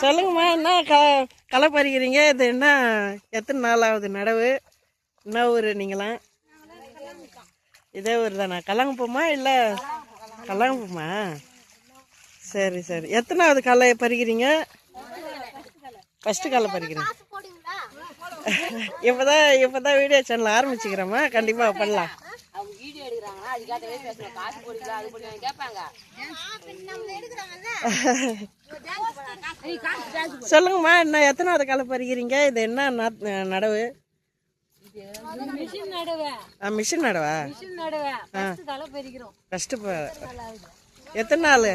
சொல்லுங்கம்மா என்ன க களை பறிக்கிறீங்க இது என்ன எத்தனை நாள் ஆகுது நடவு? என்ன ஊர் நீங்களாம்? இதே ஊர் தானே? கல்லங்கப்பூமா இல்லை கல்லங்கப்பூமா சரி சரி. எத்தனாவது களை பறிக்கிறீங்க? ஃபஸ்ட்டு களை பறிக்கிறேன் இப்போதான் இப்போதான் வீடியோ சேனல் ஆரம்பிச்சுக்கிறோமா கண்டிப்பாக பண்ணலாம். அவங்க சொல்லுங்கம்மா என்ன எத்தனாவது களை பறிக்கிறீங்க இது என்ன நடவு? மிஷின் நடுவேன் ஆ மிஷின் நடவா? மிஷின் ஃபர்ஸ்ட் தலை பறிக்கிறோம் எத்தனை நாள்?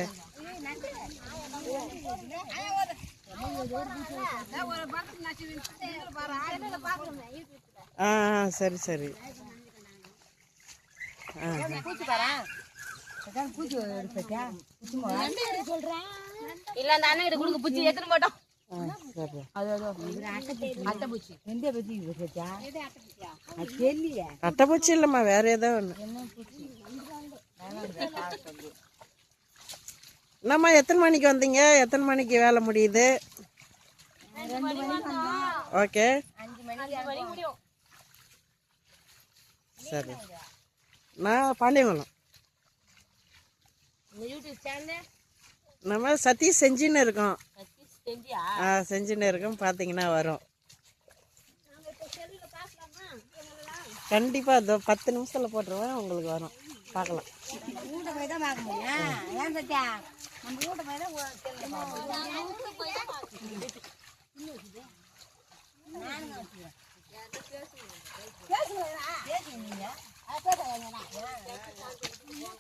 ஆ சரி சரி. ஆ இல்ல அந்த அண்ணன் கிட்ட கொடுங்க பூச்சி எத்தனை போட்டோம் ஆ சரி. அட்டை பூச்சி. அட்டைப்பூச்சி இல்லைம்மா வேற ஏதோ ஒன்று என்னம்மா எத்தனை மணிக்கு வந்தீங்க? எத்தனை மணிக்கு வேலை முடியுது? ஓகே. சரி. நான் பாண்டியங்குளம் நம்ம சதீஷ் செஞ்சுன்னு இருக்கோம். செஞ்சியா? ஆ செஞ்சுன்னு இருக்கோம். பார்த்தீங்கன்னா வரும். கண்டிப்பாக இதோ பத்து நிமிஷத்தில் போட்டுருவேன். உங்களுக்கு வரும். பார்க்கலாம் வீட்டை போய் தான் பார்க்க முடியும். ஏன் சத்தியா நம்ம வீட்டை போய் தான்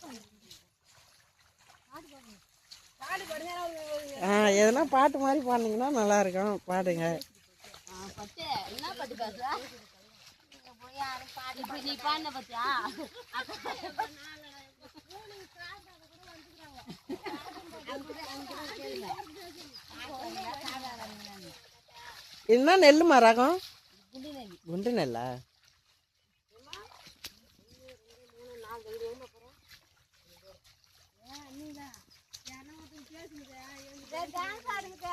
ஆ எதனா பாட்டு மாதிரி பாடினீங்கன்னா நல்லா இருக்கும் பாடுங்க. என்ன பத்து பேசுற போய் யாரும் பாட்டு இப்படி நீ பாடின பத்தியா? என்ன நெல்லுமா ரகம்? குண்டு நெல்லா? டான்ஸ் ஆடுங்க